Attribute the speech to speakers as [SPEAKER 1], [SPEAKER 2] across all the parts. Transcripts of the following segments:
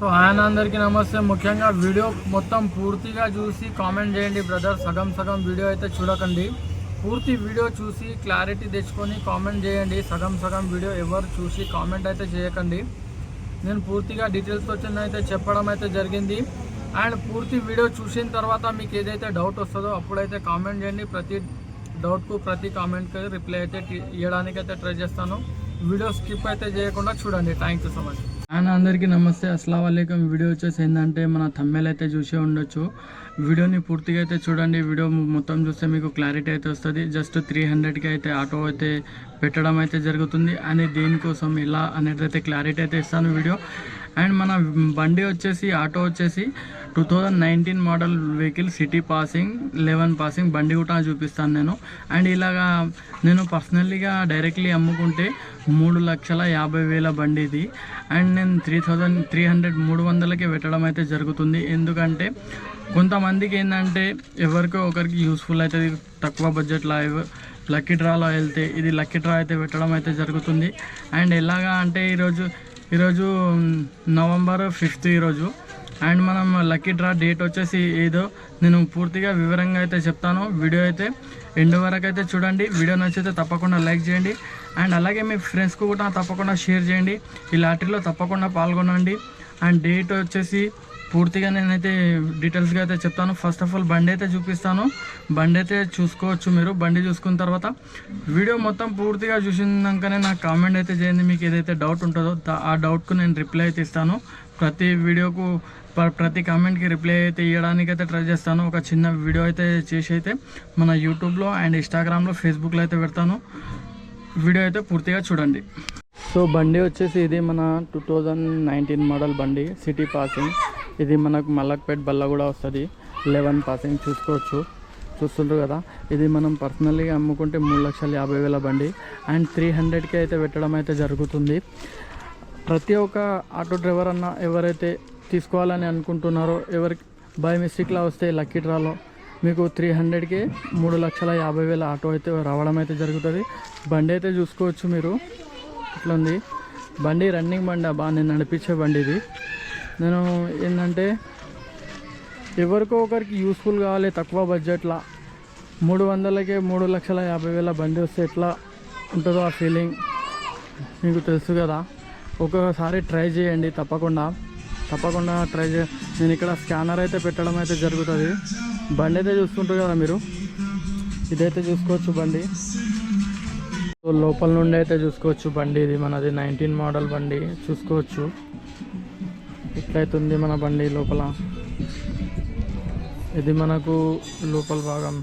[SPEAKER 1] So ఆయన అందరికీ నమస్తే. ముఖ్యంగా వీడియో మొత్తం పూర్తిగా చూసి కామెంట్ చేయండి బ్రదర్. సగం సగం వీడియో అయితే చూడకండి. పూర్తి వీడియో చూసి క్లారిటీ తెచ్చుకొని కామెంట్ చేయండి. సగం సగం వీడియో ఎవరు చూసి కామెంట్ అయితే చేయకండి. నేను పూర్తిగా డీటెయిల్స్ వచ్చింది అయితే చెప్పడం అయితే జరిగింది. అండ్ పూర్తి వీడియో చూసిన తర్వాత మీకు ఏదైతే డౌట్ వస్తుందో అప్పుడైతే కామెంట్ చేయండి. ప్రతి డౌట్కు ప్రతి కామెంట్కి రిప్లై అయితే ఇవ్వడానికి అయితే ట్రై చేస్తాను. వీడియో స్కిప్ అయితే చేయకుండా చూడండి. Thank you so much. And అందరికీ నమస్తే. అస్సలం వీడియో వచ్చేసి ఏంటంటే మన తమ్మెల్ అయితే చూసే ఉండొచ్చు. వీడియోని పూర్తిగా అయితే చూడండి. వీడియో మొత్తం చూస్తే మీకు క్లారిటీ అయితే వస్తుంది. జస్ట్ త్రీ హండ్రెడ్కి అయితే ఆటో అయితే పెట్టడం అయితే జరుగుతుంది. అని దేనికోసం ఇలా అనేది అయితే క్లారిటీ అయితే ఇస్తాను వీడియో. అండ్ మన బండి వచ్చేసి ఆటో వచ్చేసి two thousand nineteen model vehicle city passing eleven passing బండి కూడా చూపిస్తాను నేను. అండ్ ఇలాగా నేను పర్సనల్లీగా డైరెక్ట్లీ అమ్ముకుంటే మూడు లక్షల యాభై వేల బండి ఇది అండ్ నేను త్రీ థౌజండ్ త్రీ హండ్రెడ్ మూడు వందలకి పెట్టడం అయితే జరుగుతుంది. ఎందుకంటే కొంతమందికి ఏంటంటే ఎవరికో ఒకరికి యూస్ఫుల్ అవుతుంది తక్కువ బడ్జెట్లో లక్కీ డ్రాలో వెళ్తే ఇది లక్కీ డ్రా అయితే పెట్టడం అయితే జరుగుతుంది. అండ్ ఎలాగా అంటే ఈరోజు ఈరోజు నవంబర్ ఫిఫ్త్ ఈరోజు అండ్ మనం లక్కీ డ్రా డేట్ వచ్చేసి ఏదో నేను పూర్తిగా వివరంగా అయితే చెప్తాను. వీడియో అయితే ఎండ్ వరకు అయితే చూడండి. వీడియో నచ్చితే తప్పకుండా లైక్ చేయండి. అండ్ అలాగే మీ ఫ్రెండ్స్కు కూడా తప్పకుండా షేర్ చేయండి. ఈ లాటరీలో తప్పకుండా పాల్గొనండి. అండ్ డేట్ వచ్చేసి పూర్తిగా నేనైతే డీటెయిల్స్గా అయితే చెప్తాను. ఫస్ట్ ఆఫ్ ఆల్ బండి అయితే చూపిస్తాను. బండి అయితే చూసుకోవచ్చు మీరు. బండి చూసుకున్న తర్వాత వీడియో మొత్తం పూర్తిగా చూసినాకనే నాకు కామెంట్ అయితే చేయండి. మీకు ఏదైతే డౌట్ ఉంటుందో ఆ డౌట్కు నేను రిప్లై అయితే ఇస్తాను. ప్రతి వీడియోకు ప్రతి కామెంట్కి రిప్లై అయితే ఇవ్వడానికి అయితే ట్రై చేస్తాను. ఒక చిన్న వీడియో అయితే చేసి అయితే మన యూట్యూబ్లో అండ్ ఇన్స్టాగ్రామ్లో ఫేస్బుక్లో అయితే పెడతాను. వీడియో అయితే పూర్తిగా చూడండి. సో బండి వచ్చేసి ఇది మన టూ థౌజండ్ నైన్టీన్ మోడల్ బండి సిటీ పాసింగ్ ఇది మనకు మల్లక్పేట్ బల్ల కూడా వస్తుంది. లెవెన్ పాసింగ్ చూసుకోవచ్చు. చూస్తుండ్రు కదా? ఇది మనం పర్సనల్గా అమ్ముకుంటే మూడు లక్షల యాభై వేల బండి. అండ్ త్రీ హండ్రెడ్కి అయితే పెట్టడం అయితే జరుగుతుంది. ప్రతి ఒక్క ఆటో డ్రైవర్ అన్న ఎవరైతే తీసుకోవాలని అనుకుంటున్నారో ఎవరికి బై మిస్టేక్లా వస్తే లక్కీ డ్రాలో మీకు త్రీ హండ్రెడ్కి మూడు లక్షల యాభై వేల ఆటో అయితే రావడం అయితే జరుగుతుంది. బండి అయితే చూసుకోవచ్చు మీరు. ఇట్లా ఉంది బండి రన్నింగ్ బండి బాగా నేను నడిపించే బండి ఇది. నేను ఏంటంటే ఎవరికో ఒకరికి యూస్ఫుల్ కావాలి తక్కువ బడ్జెట్లో మూడు వందలకే మూడు లక్షల యాభై వేల బండి వస్తే ఎట్లా ఉంటుందో ఆ ఫీలింగ్ మీకు తెలుసు కదా. ఒక్కొక్కసారి ట్రై చేయండి తప్పకుండా. తప్పకుండా ట్రై చే నేను ఇక్కడ స్కానర్ అయితే పెట్టడం అయితే జరుగుతుంది. బండి అయితే చూసుకుంటారు కదా మీరు? ఇదైతే చూసుకోవచ్చు బండి. లోపల నుండి అయితే చూసుకోవచ్చు బండి ఇది మనది నైన్టీన్ మోడల్ బండి చూసుకోవచ్చు. ఇట్లయితుంది మన బండి లోపల. ఇది మనకు లోపల భాగం.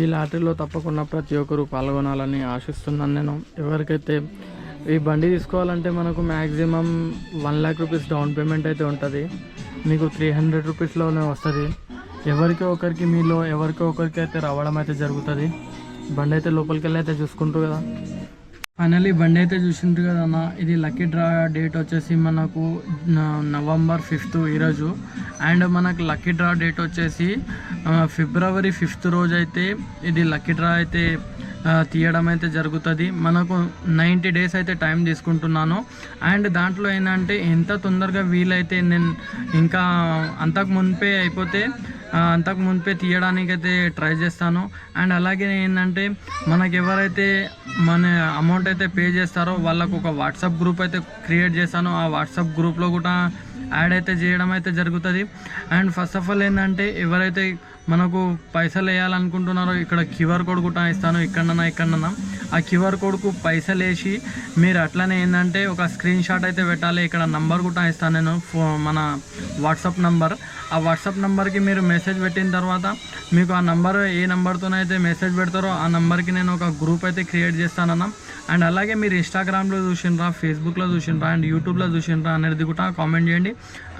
[SPEAKER 1] ఈ లాటరీలో తప్పకుండా ప్రతి ఒక్కరు పాల్గొనాలని ఆశిస్తున్నాను నేను. ఎవరికైతే ఈ బండి తీసుకోవాలంటే మనకు maximum one lakh rupees down payment అయితే ఉంటుంది. మీకు త్రీ హండ్రెడ్ రూపీస్లోనే వస్తుంది. ఎవరికి ఒకరికి మీలో ఎవరికి ఒకరికి అయితే రావడం అయితే జరుగుతుంది. బండి అయితే లోపలికి వెళ్ళి అయితే చూసుకుంటారు కదా. ఫైనల్లీ బండి అయితే చూసిండ్రు కదా అన్న. ఇది లక్కీ డ్రా డేట్ వచ్చేసి మనకు న- నవంబర్ ఫిఫ్త్ ఈరోజు. అండ్ మనకు లక్కీ డ్రా డేట్ వచ్చేసి ఫిబ్రవరి ఫిఫ్త్ రోజు అయితే ఇది లక్కీ డ్రా అయితే తీయడం అయితే జరుగుతుంది. మనకు నైంటీ డేస్ అయితే టైం తీసుకుంటున్నాను. అండ్ దాంట్లో ఏంటంటే ఎంత తొందరగా వీలైతే నేను ఇంకా అంతకు మునిపే అయిపోతే అంతకు మునిపే తీయడానికి అయితే ట్రై చేస్తాను. అండ్ అలాగే ఏంటంటే మనకు ఎవరైతే మన అమౌంట్ అయితే పే చేస్తారో వాళ్ళకు ఒక వాట్సాప్ గ్రూప్ అయితే క్రియేట్ చేస్తాను. ఆ వాట్సాప్ గ్రూప్లో కూడా యాడ్ అయితే చేయడం అయితే జరుగుతుంది. అండ్ ఫస్ట్ ఆఫ్ ఆల్ ఏంటంటే ఎవరైతే మనకు పైసలు వేయాలనుకుంటున్నారో ఇక్కడ క్యూఆర్ కోడ్ కూడా ఇస్తాను ఇక్కడన్నా ఇక్కడన్నా ఆ క్యూఆర్ కోడ్కు పైసలు వేసి మీరు అట్లనే ఏంటంటే ఒక స్క్రీన్ షాట్ అయితే పెట్టాలి. ఇక్కడ నంబర్ కూడా ఇస్తాను నేను. ఫో మన వాట్సాప్ నంబర్. ఆ వాట్సాప్ నంబర్కి మీరు మెసేజ్ పెట్టిన తర్వాత మీకు ఆ నంబర్ ఏ నెంబర్తోనైతే మెసేజ్ పెడతారో ఆ నెంబర్కి నేను ఒక గ్రూప్ అయితే క్రియేట్ చేస్తానన్నా. అండ్ అలాగే మీరు ఇన్స్టాగ్రామ్లో చూసిండ్రా ఫేస్బుక్లో చూసిండ్రా అండ్ యూట్యూబ్లో చూసిండ్రా అనేది కూడా కామెంట్ చేయండి.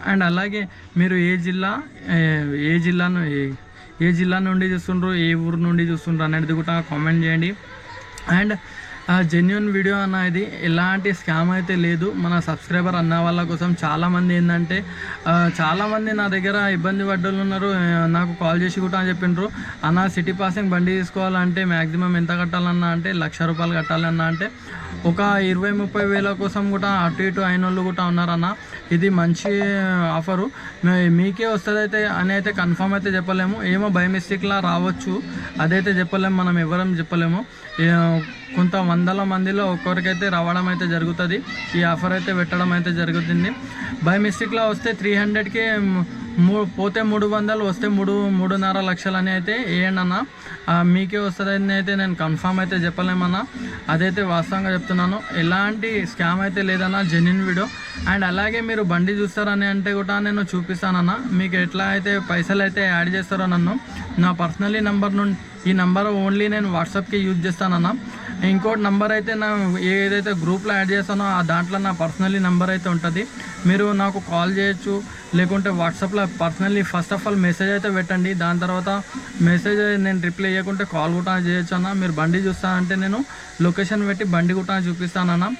[SPEAKER 1] అండ్ అలాగే మీరు ఏ జిల్లా ఏ- ఏ జిల్లాను ఏ- జిల్లా నుండి చూస్తుండ్రు ఏ ఊరు నుండి చూస్తుండ్రు అనేది కూడా కామెంట్ చేయండి. అండ్ జెన్యున్ వీడియో అన్న ఇది. ఎలాంటి స్కామ్ అయితే లేదు. మన సబ్స్క్రైబర్ అన్న వాళ్ళ కోసం చాలామంది ఏంటంటే చాలామంది నా దగ్గర ఇబ్బంది పడ్డోళ్ళు ఉన్నారు. నాకు కాల్ చేసి కూడా అని చెప్పిండ్రు. అన్న సిటీ పాసింగ్ బండి తీసుకోవాలంటే మ్యాక్సిమం ఎంత కట్టాలన్నా అంటే లక్ష రూపాయలు కట్టాలన్నా అంటే ఒక ఇరవై ముప్పై వేల కోసం కూడా అటు ఇటు అయిన వాళ్ళు కూడా ఉన్నారన్న. ఇది మంచి ఆఫరు మీకే వస్తుంది అయితే అని అయితే కన్ఫామ్ అయితే చెప్పలేము. ఏమో బై మిస్టేక్లా రావచ్చు. అదైతే చెప్పలేము. మనం ఎవరం చెప్పలేము. కొంత వందల మందిలో ఒక్కొక్కరికైతే రావడం అయితే జరుగుతుంది. ఈ ఆఫర్ అయితే పెట్టడం అయితే జరుగుతుంది. బై మిస్టేక్లో వస్తే త్రీ హండ్రెడ్కి మూ పోతే మూడు వందలు వస్తే మూడు మూడున్నర లక్షలని అయితే వేయండి మీకే వస్తుందని అయితే నేను కన్ఫామ్ అయితే చెప్పలేమన్నా అదైతే వాస్తవంగా చెప్తున్నాను. ఎలాంటి స్కామ్ అయితే లేదన్నా జెన్యున్ వీడియో అండ్ అలాగే మీరు బండి చూస్తారని అంటే కూడా నేను చూపిస్తానన్న మీకు ఎట్లా అయితే పైసలు అయితే యాడ్ చేస్తారో నన్ను. నా పర్సనలీ నెంబర్ నుండి ఈ నెంబర్ ఓన్లీ నేను వాట్సాప్కి యూజ్ చేస్తానన్నా. ఇంకోటి నెంబర్ అయితే నా ఏదైతే గ్రూప్లో యాడ్ చేస్తానో ఆ దాంట్లో నా పర్సనలీ నెంబర్ అయితే ఉంటుంది. మీరు నాకు కాల్ చేయొచ్చు లేకుంటే వాట్సాప్లో personally first of all message అయితే పెట్టండి. దాని తర్వాత మెసేజ్ నేను రిప్లై చేయకుంటే కాల్ కూడా చేయొచ్చు అన్న. మీరు బండి చూస్తానంటే నేను లొకేషన్ పెట్టి బండి కూడా చూపిస్తానన్న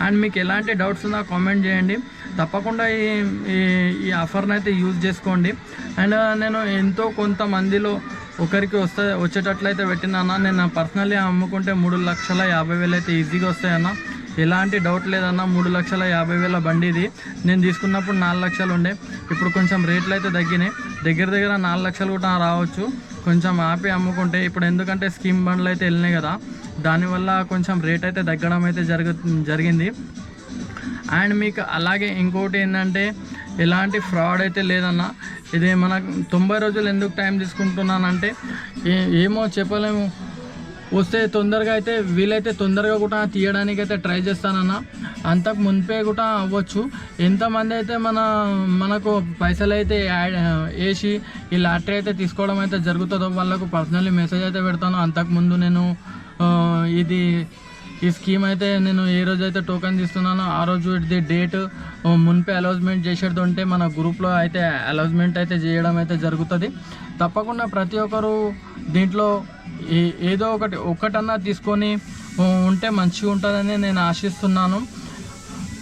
[SPEAKER 1] అండ్ మీకు ఎలాంటి డౌట్స్ ఉన్నా కామెంట్ చేయండి. తప్పకుండా ఈ ఈ- ఈ ఆఫర్ని అయితే యూజ్ చేసుకోండి. అండ్ నేను ఎంతో కొంతమందిలో ఒకరికి వస్తే వచ్చేటట్లయితే పెట్టినానా నేను పర్సనల్లీ అమ్ముకుంటే మూడు లక్షల యాభై వేలు అయితే ఈజీగా వస్తాయన్న ఎలాంటి డౌట్ లేదన్న మూడు లక్షల యాభై వేల బండి ఇది. నేను తీసుకున్నప్పుడు నాలుగు లక్షలు ఉండే. ఇప్పుడు కొంచెం రేట్లు అయితే తగ్గినాయి. దగ్గర దగ్గర నాలుగు లక్షలు కూడా రావచ్చు. కొంచెం ఆపి అమ్ముకుంటే ఇప్పుడు ఎందుకంటే స్కీమ్ బండ్లు అయితే వెళ్ళినాయి కదా. దానివల్ల కొంచెం రేట్ అయితే తగ్గడం అయితే జరుగు జరిగింది. అండ్ మీకు అలాగే ఇంకోటి ఏంటంటే ఎలాంటి ఫ్రాడ్ అయితే లేదన్న ఇది మనకు తొంభై రోజులు ఎందుకు టైం తీసుకుంటున్నానంటే ఏ- ఏమో చెప్పలేము. వస్తే తొందరగా అయితే వీలైతే తొందరగా కూడా తీయడానికి అయితే ట్రై చేస్తానన్న. అంతకు మునిపే కూడా అవ్వచ్చు. ఎంతమంది అయితే మన మనకు పైసలు అయితే యాడ్ వేసి ఈ లాటరీ అయితే తీసుకోవడం అయితే జరుగుతుందో వాళ్ళకు పర్సనల్లీ మెసేజ్ అయితే పెడతాను. అంతకు ముందు నేను ఇది ఈ స్కీమ్ అయితే నేను ఏ రోజు అయితే టోకెన్ తీస్తున్నానో ఆ రోజు ఇది డేట్ మున్పే అలౌజ్మెంట్ చేసేది ఉంటే మన గ్రూప్లో అయితే అలౌజ్మెంట్ అయితే చేయడం అయితే జరుగుతుంది. తప్పకుండా ప్రతి ఒక్కరు దీంట్లో ఏ- ఏదో ఒకటి ఒక్కటన్నా తీసుకొని ఉంటే మంచిగా ఉంటుందని నేను ఆశిస్తున్నాను.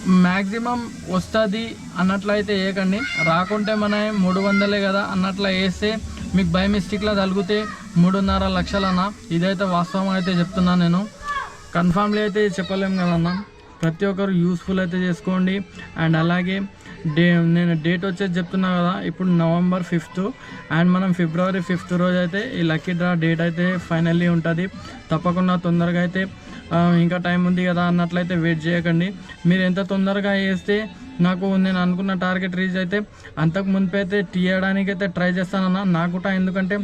[SPEAKER 1] మ్యాక్సిమం వస్తుంది అన్నట్లయితే వేయకండి రాకుంటే మన మూడు వందలే కదా అన్నట్ల వేస్తే మీకు బై మిస్టేక్లో తలిగితే మూడున్నర లక్షలన్నా. ఇదైతే వాస్తవం అయితే చెప్తున్నాను నేను. కన్ఫామ్లీ అయితే చెప్పలేము కదన్నా ప్రతి ఒక్కరు యూస్ఫుల్ అయితే చేసుకోండి. అండ్ అలాగే డే నేను డేట్ వచ్చేసి చెప్తున్నా కదా ఇప్పుడు నవంబర్ ఫిఫ్త్. అండ్ మనం ఫిబ్రవరి ఫిఫ్త్ రోజు అయితే ఈ లక్కీ డ్రా డేట్ అయితే ఫైనల్లీ ఉంటుంది. తప్పకుండా తొందరగా అయితే ఇంకా టైం ఉంది కదా అన్నట్లయితే వెయిట్ చేయకండి. మీరు ఎంత తొందరగా వేస్తే నాకు నేను అనుకున్న టార్గెట్ రీచ్ అయితే అంతకు మునిపి అయితే తీయడానికి అయితే ట్రై చేస్తానన్నా. నాకు కూడా ఎందుకంటే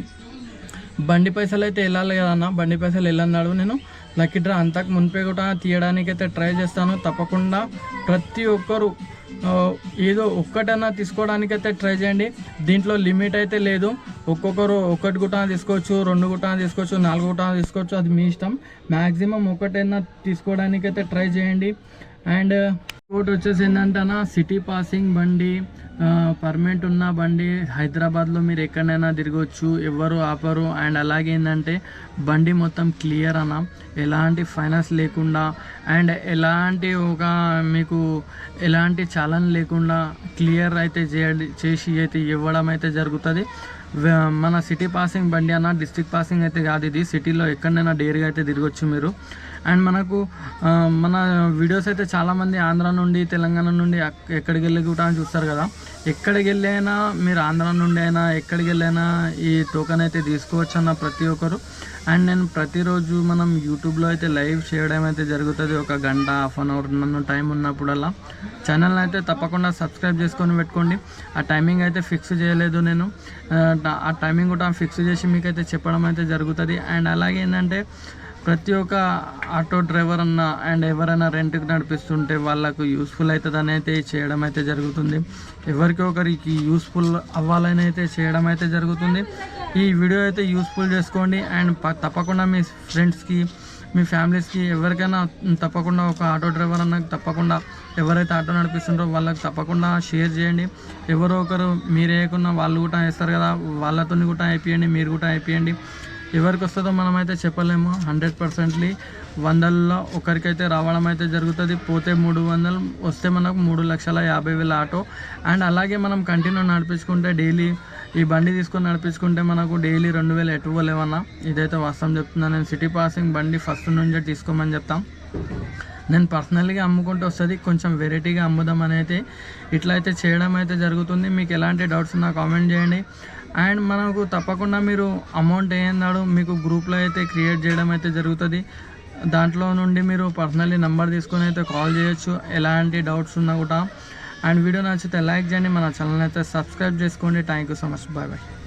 [SPEAKER 1] బండి పైసలు అయితే వెళ్ళాలి కదన్నా బండి పైసలు వెళ్ళన్నాడు నేను. లక్కీ డ్రా అంతకు మునిపే కూడా తీయడానికైతే ట్రై చేస్తాను. తప్పకుండా ప్రతి ఒక్కరు ఏదో ఒక్కటన్నా తీసుకోవడానికైతే ట్రై చేయండి. దీంట్లో లిమిట్ అయితే లేదు. ఒక్కొక్కరు ఒకటి గుట్టా తీసుకోవచ్చు రెండు గుట్టా తీసుకోవచ్చు నాలుగు గుట్టా తీసుకోవచ్చు. అది మీ ఇష్టం. మ్యాక్సిమం ఒకటైనా తీసుకోవడానికి అయితే ట్రై చేయండి. అండ్ ఇంకోటి వచ్చేసి ఏంటంటే అన్న సిటీ పాసింగ్ బండి పర్మనెంట్ ఉన్న బండి హైదరాబాద్లో మీరు ఎక్కడైనా తిరగవచ్చు ఎవరు ఆపరు. అండ్ అలాగే ఏంటంటే బండి మొత్తం క్లియర్ అన్న. ఎలాంటి ఫైనాన్స్ లేకుండా అండ్ ఎలాంటి ఒక మీకు ఎలాంటి చలన్ లేకుండా క్లియర్ అయితే చేయండి చేసి అయితే ఇవ్వడం అయితే జరుగుతుంది. మన సిటీ పాసింగ్ బండి అన్న డిస్ట్రిక్ట్ పాసింగ్ అయితే కాదు ఇది. సిటీలో ఎక్కడైనా డేర్గా అయితే తిరగచ్చు మీరు. అండ్ మనకు మన వీడియోస్ అయితే చాలామంది ఆంధ్ర నుండి తెలంగాణ నుండి ఎక్కడికి వెళ్ళి కూడా చూస్తారు కదా. ఎక్కడికి వెళ్ళైనా మీరు ఆంధ్ర నుండి అయినా ఎక్కడికి వెళ్ళైనా ఈ టోకెన్ అయితే తీసుకోవచ్చు అన్న ప్రతి ఒక్కరు. అండ్ నేను ప్రతిరోజు మనం యూట్యూబ్లో అయితే లైవ్ చేయడం అయితే జరుగుతుంది. ఒక గంట హాఫ్ అన్ అవర్ నన్ను టైం ఉన్నప్పుడల్లా. ఛానల్ని అయితే తప్పకుండా సబ్స్క్రైబ్ చేసుకొని పెట్టుకోండి. ఆ టైమింగ్ అయితే ఫిక్స్ చేయలేదు నేను. ఆ, ఆ టైమింగ్ కూడా ఫిక్స్ చేసి మీకైతే చెప్పడం అయితే జరుగుతుంది. అండ్ అలాగే ఏంటంటే ప్రతి ఒక్క ఆటో డ్రైవర్ అన్న అండ్ ఎవరైనా రెంట్కి నడిపిస్తుంటే వాళ్ళకు యూస్ఫుల్ అవుతుందని అయితే చేయడం అయితే జరుగుతుంది. ఎవరికి ఒకరికి యూస్ఫుల్ అవ్వాలని అయితే చేయడం అయితే జరుగుతుంది. ఈ వీడియో అయితే యూస్ఫుల్ చేసుకోండి అండ్ ప- తప్పకుండా మీ ఫ్రెండ్స్కి మీ ఫ్యామిలీస్కి ఎవరికైనా తప్పకుండా ఒక ఆటో డ్రైవర్ అన్న తప్పకుండా ఎవరైతే ఆటో నడిపిస్తుంటారో వాళ్ళకి తప్పకుండా షేర్ చేయండి. ఎవరో ఒకరు మీరు వేయకుండా వాళ్ళు కూడా వేస్తారు కదా వాళ్ళతో కూడా అయిపోయండి మీరు కూడా అయిపోయండి. ఎవరికి వస్తుందో మనమైతే చెప్పలేము. హండ్రెడ్ పర్సెంట్లీ వందల్లో ఒకరికైతే రావడం అయితే జరుగుతుంది. పోతే మూడు వందలు వస్తే మనకు మూడు లక్షల యాభై వేల ఆటో. అండ్ అలాగే మనం కంటిన్యూ నడిపించుకుంటే డైలీ ఈ బండి తీసుకొని నడిపించుకుంటే మనకు డైలీ రెండు వేల ఎటు లేవన్నా ఇదైతే వాస్తవం చెప్తున్నాను నేను సిటీ పాసింగ్ బండి ఫస్ట్ నుంచే తీసుకోమని చెప్తాం. నేను పర్సనల్గా అమ్ముకుంటూ వస్తుంది కొంచెం వెరైటీగా అమ్ముదామని అయితే ఇట్లా అయితే చేయడం అయితే జరుగుతుంది. మీకు ఎలాంటి డౌట్స్ ఉన్నా కామెంట్ చేయండి. అండ్ మనకు తప్పకుండా మీరు అమౌంట్ ఏందాడు మీకు గ్రూప్లో అయితే క్రియేట్ చేయడం అయితే జరుగుతుంది. దాంట్లో నుండి మీరు పర్సనల్లీ నెంబర్ తీసుకొని అయితే కాల్ చేయొచ్చు ఎలాంటి డౌట్స్ ఉన్నా కూడా. అండ్ వీడియో నచ్చితే లైక్ చేయండి మన ఛానల్ అయితే సబ్స్క్రైబ్ చేసుకోండి. Thank you so much. Bye bye.